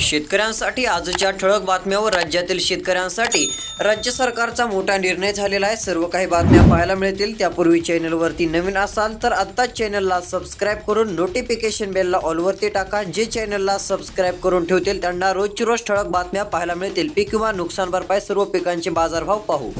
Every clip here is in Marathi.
शेतकऱ्यांसाठी आजच्या ठळक बातम्यावर राज्यातील शेतकऱ्यांसाठी राज्य सरकारचा मोठा निर्णय झालेला आहे. सर्व काही बातम्या पाहायला मिळतील. त्यापूर्वी चॅनलवरती नवीन असाल तर आत्ताच चॅनलला सबस्क्राईब करून नोटिफिकेशन बेलला ऑलवरती टाका. जे चॅनलला सबस्क्राईब करून ठेवतील त्यांना रोजची रोज ठळक बातम्या पाहायला मिळतील. पीक किंवा नुकसान भरपाई सर्व पिकांचे बाजारभाव पाहू.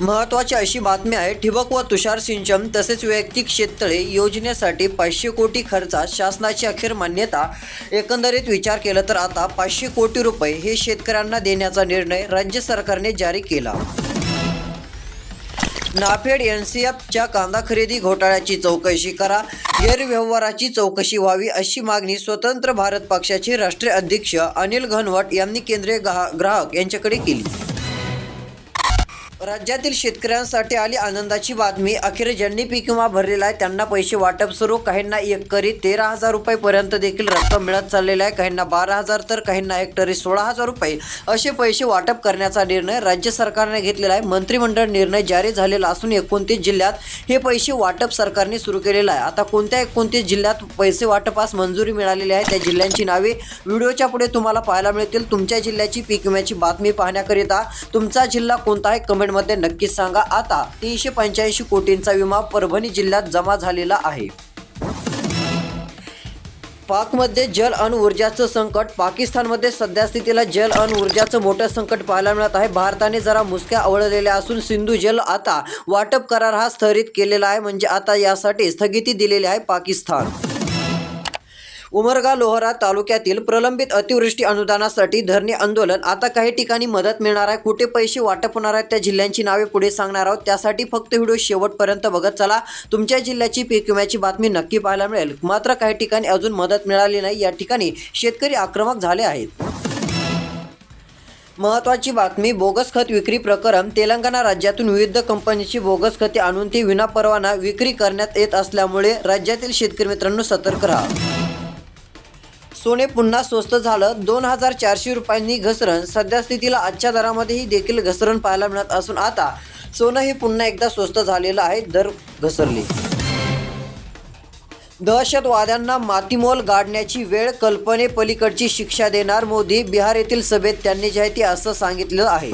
महत्वाची अशी बातमी आहे ठिबक व तुषार सिंचन तसेच वैयक्तिक शेततळे योजनेसाठी पाचशे कोटी खर्चात शासनाची अखेर मान्यता. एकंदरीत विचार केला तर आता पाचशे कोटी रुपये हे शेतकऱ्यांना देण्याचा निर्णय राज्य सरकारने जारी केला. नाफेड एन सी एफच्या कांदा खरेदी घोटाळ्याची चौकशी करा गैरव्यवहाराची चौकशी व्हावी अशी मागणी स्वतंत्र भारत पक्षाचे राष्ट्रीय अध्यक्ष अनिल घनवट यांनी केंद्रीय ग्राहक यांच्याकडे केली. राज्यातील शेतकऱ्यांसाठी आली आनंदाची बातमी. अखेर ज्यांनी पीक विमा भरलेला आहे त्यांना पैसे वाटप सुरू. काहींना एकरी तेरा हजार रुपयेपर्यंत देखील रक्कम मिळत चाललेली आहे. काहींना बारा हजार तर काहींना हेक्टरी सोळा हजार रुपये असे पैसे वाटप करण्याचा निर्णय राज्य सरकारने घेतलेला आहे. मंत्रिमंडळ निर्णय जारी झालेला असून एकोणतीस जिल्ह्यात हे पैसे वाटप सरकारने सुरू केलेलं आहे. आता कोणत्या एकोणतीस जिल्ह्यात पैसे वाटपास मंजुरी मिळालेली आहे त्या जिल्ह्यांची नावे व्हिडिओच्या पुढे तुम्हाला पाहायला मिळतील. तुमच्या जिल्ह्याची पीक विम्याची बातमी पाहण्याकरिता तुमचा जिल्हा कोणता आहे कमेंट कमेंटमध्ये नक्कीच सांगा. आता तीनशे पंच्याऐंशी कोटींचा विमा परभणी जिल्ह्यात जमा झालेला आहे. पाकमध्ये जल अणु ऊर्जाचं संकट. पाकिस्तानमध्ये सध्या स्थितीला जल अणु ऊर्जाचं मोठं संकट पाहायला मिळत आहे. भारताने जरा मुसक्या आवळलेल्या असून सिंधू जल आता वाटप करार हा स्थगित केलेला आहे. म्हणजे आता यासाठी स्थगिती दिलेली आहे पाकिस्तान. उमरगा लोहरा तालुक्यातील प्रलंबित अतिवृष्टी अनुदानासाठी धरणे आंदोलन. आता काही ठिकाणी मदत मिळणार आहे. कुठे पैसे वाटप होणार आहेत. त्या जिल्ह्यांची नावे पुढे सांगणार आहोत. त्यासाठी फक्त व्हिडिओ शेवटपर्यंत बघत चला. तुमच्या जिल्ह्याची पीक विम्याची बातमी नक्की पाहायला मिळेल. मात्र काही ठिकाणी अजून मदत मिळाली नाही. या ठिकाणी शेतकरी आक्रमक झाले आहेत. महत्वाची बातमी बोगस खत विक्री प्रकरण. तेलंगणा राज्यातून विविध कंपनीची बोगस खते आणून ती विनापरवाना विक्री करण्यात येत असल्यामुळे राज्यातील शेतकरी मित्रांनो सतर्क राहा. सोने पुन्हा स्वस्त झालं. दोन हजार चारशे रुपयांनी घसरण. सध्या स्थितीला आजच्या दरामध्येही देखील घसरण पाहायला मिळत असून आता सोनं हे पुन्हा एकदा स्वस्त झालेलं आहे. दर घसरले. दहशतवाद्यांना मातीमोल गाडण्याची वेळ कल्पनेपलीकडची शिक्षा देणार मोदी. बिहार येथील सभेत त्यांनी जे आहे ते असं सांगितलं आहे.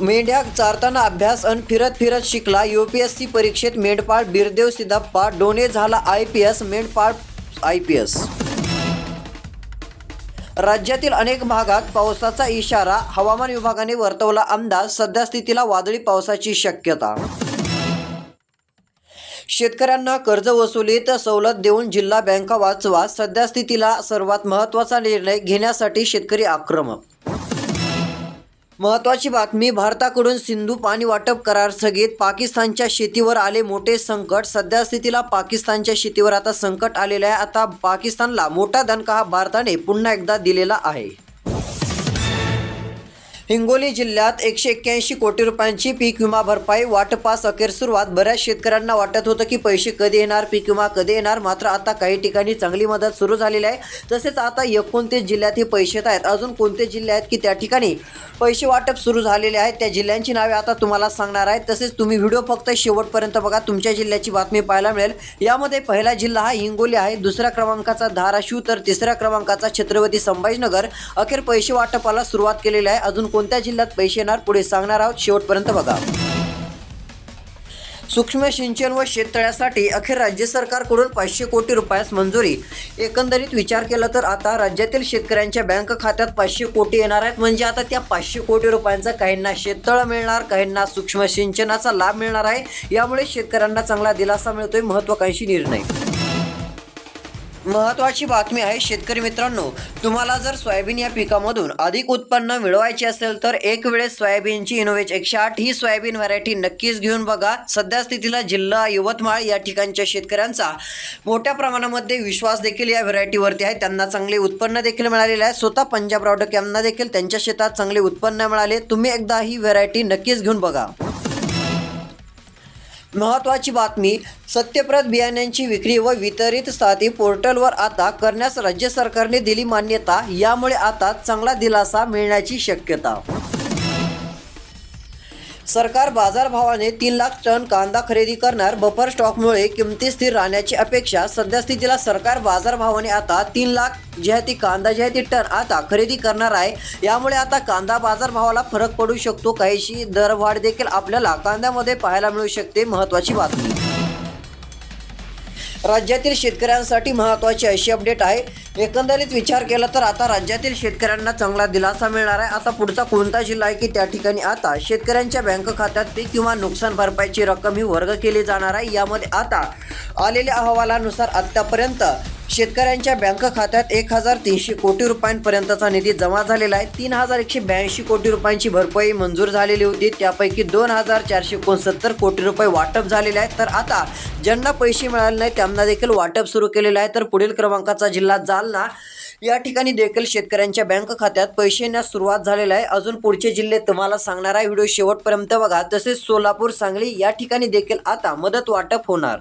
मेंढ्या चारताना अभ्यास अन फिरत फिरत शिकला. यूपीएससी परीक्षेत मेंढपाळ बिरदेव सिद्धप्पा डोने झाला आय पी एस मेंढपाळ आय पी एस. राज्यातील अनेक भागात पावसाचा इशारा हवामान विभागाने वर्तवला अंदाज सध्या स्थितीला वादळी पावसाची शक्यता. शेतकऱ्यांना कर्ज वसुलीत सवलत देऊन जिल्हा बँका वाचवा सध्या स्थितीला सर्वात महत्त्वाचा निर्णय घेण्यासाठी शेतकरी आक्रमक. महत्वाची बातमी भारताकडून सिंधू पाणी वाटप करार स्थगित पाकिस्तानच्या शेतीवर आले मोठे संकट. सध्या स्थितीला पाकिस्तानच्या शेतीवर आता संकट आलेले आहे. आता पाकिस्तानला मोठा दणका हा भारताने पुन्हा एकदा दिलेला आहे. हिंगोली जिल्ह्यात एकशे एक्क्याऐंशी कोटी रुपयांची पीक विमा भरपाई वाटपास अखेर सुरुवात. बऱ्याच शेतकऱ्यांना वाटत होतं की पैसे कधी येणार पीक विमा कधी येणार मात्र आता काही ठिकाणी चांगली मदत सुरू झालेली आहे. तसेच आता एकोणतीस जिल्ह्यात हे पैसे येत आहेत. अजून कोणते जिल्हे आहेत की त्या ठिकाणी पैसे वाटप सुरू झालेले आहेत? त्या जिल्ह्यांची नावे आता तुम्हाला सांगणार आहेत तसेच तुम्ही व्हिडिओ फक्त शेवटपर्यंत बघा. तुमच्या जिल्ह्याची बातमी पाहायला मिळेल. यामध्ये पहिला जिल्हा हा हिंगोली आहे. दुसऱ्या क्रमांकाचा धाराशिव तर तिसऱ्या क्रमांकाचा छत्रपती संभाजीनगर. अखेर पैसे वाटपाला सुरुवात केलेली आहे. अजून कोण कोणत्या जिल्ह्यात पैसे येणार? पुढे सांगणार आहोत. शेवटपर्यंत बघा. सूक्ष्म सिंचन व शेततळ्यासाठी अखेर राज्य सरकारकडून पाचशे कोटी रुपयास मंजुरी. एकंदरीत विचार केला तर आता राज्यातील शेतकऱ्यांच्या बँक खात्यात पाचशे कोटी येणार आहेत. म्हणजे आता त्या पाचशे कोटी रुपयांचा काहींना शेततळं मिळणार काहींना सूक्ष्म सिंचनाचा लाभ मिळणार आहे. यामुळे शेतकऱ्यांना चांगला दिलासा मिळतोय. महत्वाकांक्षी निर्णय. महत्वाची बातमी आहे शेतकरी मित्रांनो. तुम्हाला जर सोयाबीन या पिकामधून अधिक उत्पन्न मिळवायचे असेल तर एक वेळेस सोयाबीनची इनोवेज एकशे आठ ही सोयाबीन व्हरायटी नक्कीच घेऊन बघा. सध्या स्थितीला जिल्हा यवतमाळ या ठिकाणच्या शेतकऱ्यांचा मोठ्या प्रमाणामध्ये विश्वास देखील या व्हरायटीवरती आहे. त्यांना चांगले उत्पन्न देखील मिळालेले आहे. स्वतः पंजाब रावडक यांना देखील त्यांच्या शेतात चांगले उत्पन्न मिळाले. तुम्ही एकदा ही व्हरायटी नक्कीच घेऊन बघा. महत्त्वाची बातमी सत्यप्रत बियाण्यांची विक्री व वितरित साधी पोर्टलवर आता करण्यास राज्य सरकारने दिली मान्यता यामुळे आता चांगला दिलासा मिळण्याची शक्यता. सरकार बाजारभावाने तीन लाख टन कांदा खरेदी करणार. बफर स्टॉकमुळे किमती स्थिर राहण्याची अपेक्षा सध्या स्थितीला सरकार बाजारभावाने आता तीन लाख जे आहे ती कांदा जे आहे ती टन आता खरेदी करणार आहे. यामुळे आता कांदा बाजारभावाला फरक पडू शकतो. काहीशी दरवाढ देखील आपल्याला कांद्यामध्ये पाहायला मिळू शकते. महत्त्वाची बातमी. राज्यातील शेतकऱ्यांसाठी महत्त्वाची अशी अपडेट आहे. एकंदरीत विचार केला तर आता राज्यातील शेतकऱ्यांना चांगला दिलासा मिळणार आहे. आता पुढचा कोणता जिल्हा आहे की त्या ठिकाणी आता शेतकऱ्यांच्या बँक खात्यात पीक किंवा नुकसान भरपाईची रक्कम ही वर्ग केली जाणार आहे. यामध्ये आता आलेल्या अहवालानुसार आत्तापर्यंत शेतकऱ्यांच्या बँक खात्यात एक हजार तीनशे कोटी रुपयांपर्यंतचा निधी जमा झालेला आहे. तीन हजार एकशे ब्याऐंशी कोटी रुपयांची भरपाई मंजूर झालेली होती. त्यापैकी दोन हजार चारशे एकोणसत्तर कोटी रुपये वाटप झालेले आहे तर आता ज्यांना पैसे मिळाले नाही त्यांना देखील वाटप सुरू केलेलं आहे. तर पुढील क्रमांकाचा जिल्हा जालना. या ठिकाणी देखील शेतकऱ्यांच्या बँक खात्यात पैसे येण्यास सुरुवात झालेला आहे. अजून पुढचे जिल्हे तुम्हाला सांगणार आहे. व्हिडिओ शेवटपर्यंत बघा. तसेच सोलापूर सांगली या ठिकाणी देखील आता मदत वाटप होणार.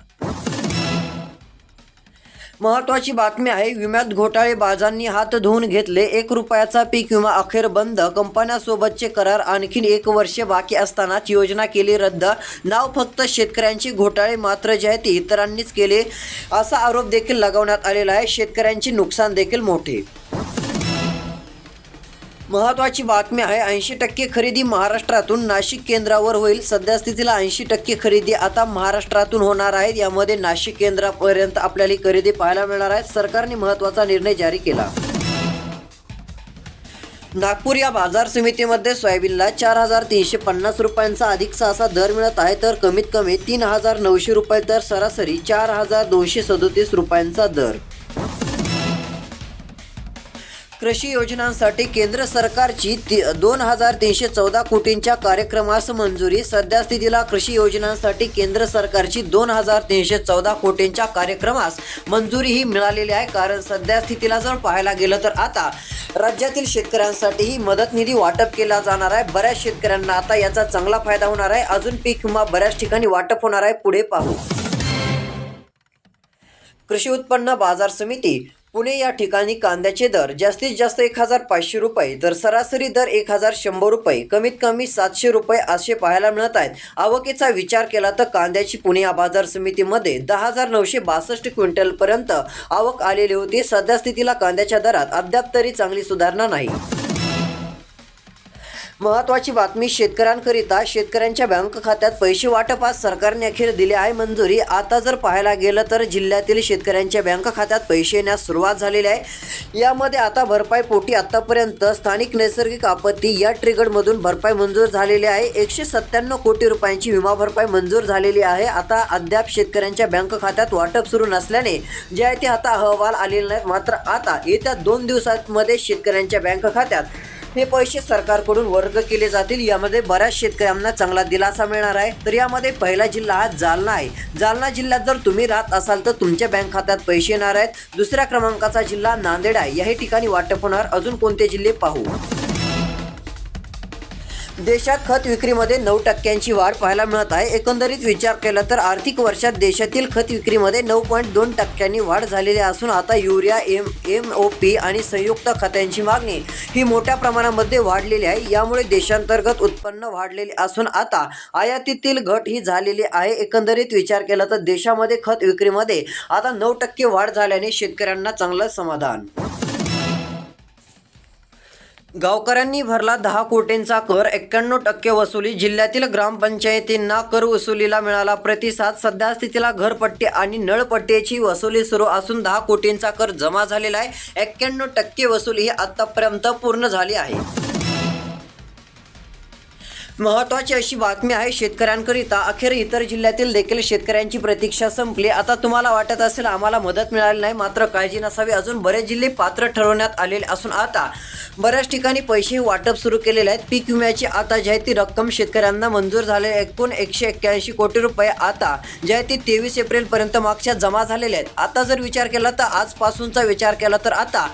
महत्वाची बातमी आहे विम्यात घोटाळेबाजांनी हात धुवून घेतले एक रुपयाचा पीक विमा अखेर बंद कंपन्यासोबतचे करार आणखीन एक वर्ष बाकी असतानाच योजना केली रद्द नाव फक्त शेतकऱ्यांची घोटाळे मात्र जे आहे ते इतरांनीच केले असा आरोप देखील लगावण्यात आलेला आहे शेतकऱ्यांचे नुकसान देखील मोठे. महत्वाची बातमी आहे ऐंशी टक्के खरेदी महाराष्ट्रातून नाशिक केंद्रावर होईल. सध्या स्थितीला ऐंशी टक्के खरेदी आता महाराष्ट्रातून होणार आहे. यामध्ये नाशिक केंद्रापर्यंत आपल्याला ही खरेदी पाहायला मिळणार आहे. सरकारने महत्त्वाचा निर्णय जारी केला. नागपूर या बाजार समितीमध्ये सोयाबीनला चार हजार तीनशे पन्नास रुपयांचा अधिकचा असा दर मिळत आहे. तर कमीत कमी तीन हजार नऊशे रुपये तर सरासरी चार हजार दोनशे सदोतीस रुपयांचा दर. कृषी योजनांसाठी केंद्र सरकारची ती दोन हजार तीनशे चौदा कोटींच्या कार्यक्रमास मंजुरी. सध्या स्थितीला कृषी योजनांसाठी केंद्र सरकारची दोन हजार तीनशे चौदा कोटींच्या कार्यक्रमास मंजुरी ही मिळालेली आहे. कारण सध्या स्थितीला जर पाहायला गेलं तर आता राज्यातील शेतकऱ्यांसाठीही मदत निधी वाटप केला जाणार आहे. बऱ्याच शेतकऱ्यांना आता याचा चांगला फायदा होणार आहे. अजून पीक विमा बऱ्याच ठिकाणी वाटप होणार आहे. पुढे पाहू. कृषी उत्पन्न बाजार समिती पुणे या ठिकाणी कांद्याचे दर जास्तीत जास्त एक हजार पाचशे रुपये तर सरासरी दर एक हजार शंभर रुपये कमीत कमी सातशे रुपये असे पाहायला मिळत आहेत. आवकेचा विचार केला तर कांद्याची पुणे या बाजार समितीमध्ये दहा हजार नऊशे बासष्ट क्विंटलपर्यंत आवक आलेली होती. सध्या स्थितीला कांद्याच्या दरात अद्याप तरी चांगली सुधारणा नाही. महत्वाची बातमी शेतकऱ्यांकरिता. शेतकऱ्यांच्या बँक खात्यात पैसे वाटपास सरकारने अखेर दिले आहे मंजुरी. आता जर पाहायला गेलं तर जिल्ह्यातील शेतकऱ्यांच्या बँक खात्यात पैसे येण्यास सुरुवात झालेली आहे. यामध्ये आता भरपाई पोटी आतापर्यंत स्थानिक नैसर्गिक आपत्ती या ट्रिगडमधून भरपाई मंजूर झालेली आहे. एकशे सत्त्याण्णव कोटी रुपयांची विमा भरपाई मंजूर झालेली आहे. आता अद्याप शेतकऱ्यांच्या बँक खात्यात वाटप सुरू नसल्याने जे आहे ते आता अहवाल आलेले नाहीत. मात्र आता येत्या दोन दिवसांमध्ये शेतकऱ्यांच्या बँक खात्यात हे पैसे सरकारकडून वर्ग केले जातील. यामध्ये बऱ्याच शेतकऱ्यांना चांगला दिलासा मिळणार आहे. तर यामध्ये पहिला जिल्हा हा जालना आहे. जालना जिल्ह्यात जर तुम्ही राहत असाल तर तुमच्या बँक खात्यात पैसे येणार आहेत. दुसऱ्या क्रमांकाचा जिल्हा नांदेड आहे. याही ठिकाणी वाटप होणार. अजून कोणते जिल्हे पाहू? देशात खत विक्रीमध्ये नऊ टक्क्यांची वाढ पाहायला मिळत आहे. एकंदरीत विचार केला तर आर्थिक वर्षात देशातील खत विक्रीमध्ये नऊ पॉईंट दोन टक्क्यांनी वाढ झालेली असून आता urea M M O P आणि संयुक्त खतांची मागणी ही मोठ्या प्रमाणामध्ये वाढलेली आहे. यामुळे देशांतर्गत उत्पन्न वाढलेले असून आता आयातीतील घट ही झालेली आहे. एकंदरीत विचार केला तर देशामध्ये खत विक्रीमध्ये आता नऊ टक्के वाढ झाल्याने शेतकऱ्यांना चांगलं समाधान. गावकऱ्यांनी भरला दहा कोटींचा कर एक्क्याण्णव टक्के वसुली जिल्ह्यातील ग्रामपंचायतींना कर वसुलीला मिळाला प्रतिसाद. सध्या स्थितीला घरपट्टी आणि नळपट्टीची वसुली सुरू असून दहा कोटींचा कर जमा झालेला आहे. एक्क्याण्णव टक्के वसुली ही आतापर्यंत पूर्ण झाली आहे. महत्वाची अशी बातमी आहे शेतकऱ्यांकरिता. अखेर इतर जिल्ह्यातील देखील शेतकऱ्यांची प्रतीक्षा संपली. आता तुम्हाला वाटत असेल आम्हाला मदत मिळाली नाही मात्र काळजी नसावी. अजून बरेच जिल्हे पात्र ठरवण्यात आलेले असून आता बऱ्याच ठिकाणी पैसे वाटप सुरू केलेले आहेत. पीक विम्याची आता जी आहे ती रक्कम शेतकऱ्यांना मंजूर झाले एकूण एकशे एक्क्याऐंशी कोटी रुपये आता जे आहे ती तेवीस एप्रिलपर्यंत मागच्या जमा झालेल्या आहेत. आता जर विचार केला तर आजपासूनचा विचार केला तर आता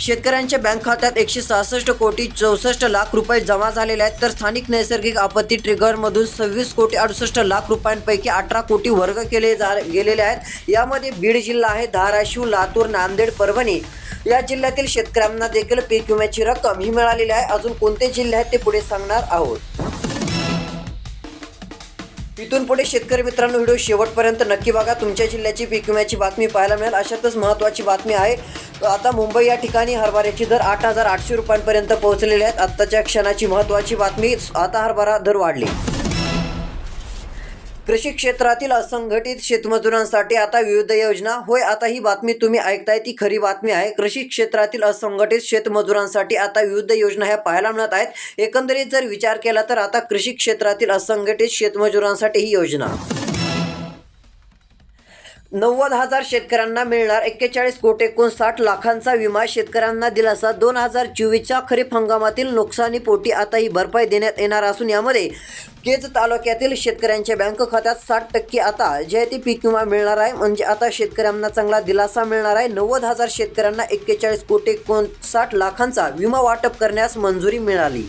शेतकऱ्यांच्या बँक खात्यात एकशे सहासष्ट कोटी चौसष्ट लाख रुपये जमा झालेले आहेत. तर स्थानिक नैसर्गिक नैसर्गिक आपत्ती ट्रिगरमधून सव्वीस कोटी अडुसष्ट लाख रुपयांपैकी अठरा कोटी वर्ग केले जा गेलेले आहेत. यामध्ये बीड जिल्हा आहे धाराशिव लातूर नांदेड परभणी. या जिल्ह्यातील शेतकऱ्यांना देखील पीक विम्याची रक्कम ही मिळालेली आहे. अजून कोणते जिल्हे आहेत ते पुढे सांगणार आहोत. इथून पुढे शेतकरी मित्रांनो व्हिडिओ शेवटपर्यंत नक्की बघा. तुमच्या जिल्ह्याची पीक विम्याची बातमी पाहायला मिळेल. अशातच महत्त्वाची बातमी आहे. आता मुंबई या ठिकाणी हरभऱ्याची दर आठ हजार आठशे रुपयांपर्यंत पोहोचलेले आहेत. आत्ताच्या क्षणाची महत्त्वाची बातमी आता हरभरा दर वाढली. कृषी क्षेत्रातील असंघटित शेतमजुरांसाठी आता विविध योजना. होय आता ही बातमी तुम्ही ऐकताय ती खरी बातमी आहे. कृषी क्षेत्रातील असंघटित शेतमजुरांसाठी आता विविध योजना ह्या पाहायला मिळत आहेत. एकंदरीत जर विचार केला तर आता कृषी क्षेत्रातील असंघटित शेतमजुरांसाठी ही योजना. नव्वद हजार शेतकऱ्यांना मिळणार एक्केचाळीस कोटी एकोणसाठ लाखांचा विमा शेतकऱ्यांना दिलासा. दोन हजार चोवीसच्या खरीप हंगामातील नुकसानीपोटी आता ही भरपाई देण्यात येणार असून यामध्ये केज तालुक्यातील शेतकऱ्यांच्या बँक खात्यात साठ टक्के आता जे आहे पीक विमा मिळणार आहे. म्हणजे आता शेतकऱ्यांना चांगला दिलासा मिळणार आहे. नव्वद हजार शेतकऱ्यांना एक्केचाळीस कोटी एकोणसाठ लाखांचा विमा वाटप करण्यास मंजुरी मिळाली.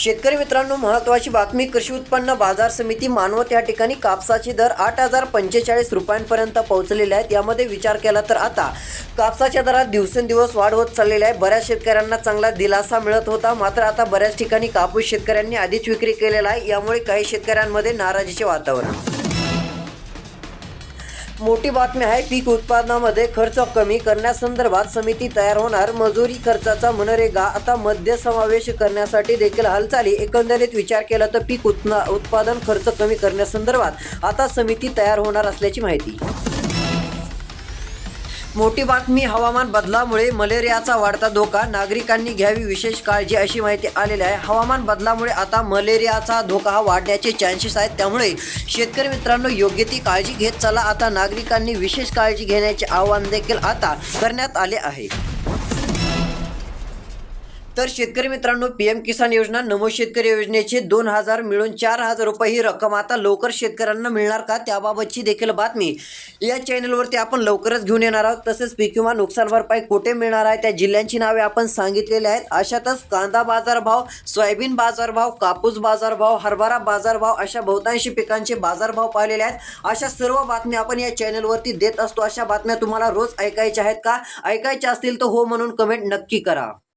शेतकरी मित्रांनो महत्त्वाची बातमी कृषी उत्पन्न बाजार समिती मानवत या ठिकाणी कापसाचे दर आठ हजार पंचेचाळीस रुपयांपर्यंत पोहोचलेले आहेत. यामध्ये विचार केला तर आता कापसाच्या दरात दिवसेंदिवस वाढ होत चाललेली आहे. बऱ्याच शेतकऱ्यांना चांगला दिलासा मिळत होता. मात्र आता बऱ्याच ठिकाणी कापूस शेतकऱ्यांनी आधीच विक्री केलेला आहे. यामुळे काही शेतकऱ्यांमध्ये नाराजीचे वातावरण. मोठी बातमी आहे पीक उत्पादनामध्ये खर्च कमी करण्यासंदर्भात समिती तयार होणार. मजुरी खर्चाचा मनरेगा आता मध्य समावेश करण्यासाठी देखील हालचाली. एकंदरीत विचार केला तर पीक उत्ना उत्पादन खर्च कमी करण्यासंदर्भात आता समिती तयार होणार असल्याची माहिती. मोठी बातमी हवामान बदलामुळे मलेरियाचा वाढता धोका. नागरिकांनी घ्यावी विशेष काळजी अशी माहिती आलेली आहे. हवामान बदलामुळे आता मलेरियाचा धोका हा वाढण्याचे चान्सेस आहेत. त्यामुळे शेतकरी मित्रांनो योग्य ती काळजी घेत चला. आता नागरिकांनी विशेष काळजी घेण्याचे आवाहन देखील आता करण्यात आले आहे. तर शेतकरी मित्रांनो पी एम किसान योजना नमो शेतकरी योजनेचे दोन हजार मिळून चार हजार रुपये ही रक्कम आता लवकर शेतकऱ्यांना मिळणार का? त्याबाबतची देखील बातमी या चॅनलवरती आपण लवकरच घेऊन येणार आहोत. तसेच पीक विमा नुकसान भरपाई कुठे मिळणार आहे? त्या जिल्ह्यांची नावे आपण सांगितलेली आहेत. अशातच कांदा बाजारभाव सोयाबीन बाजारभाव कापूस बाजारभाव हरभरा बाजारभाव अशा बहुतांशी पिकांचे बाजारभाव पाहिलेले आहेत. अशा सर्व बातम्या आपण या चॅनलवरती देत असतो. अशा बातम्या तुम्हाला रोज ऐकायच्या आहेत का? ऐकायच्या असतील तर हो म्हणून कमेंट नक्की करा.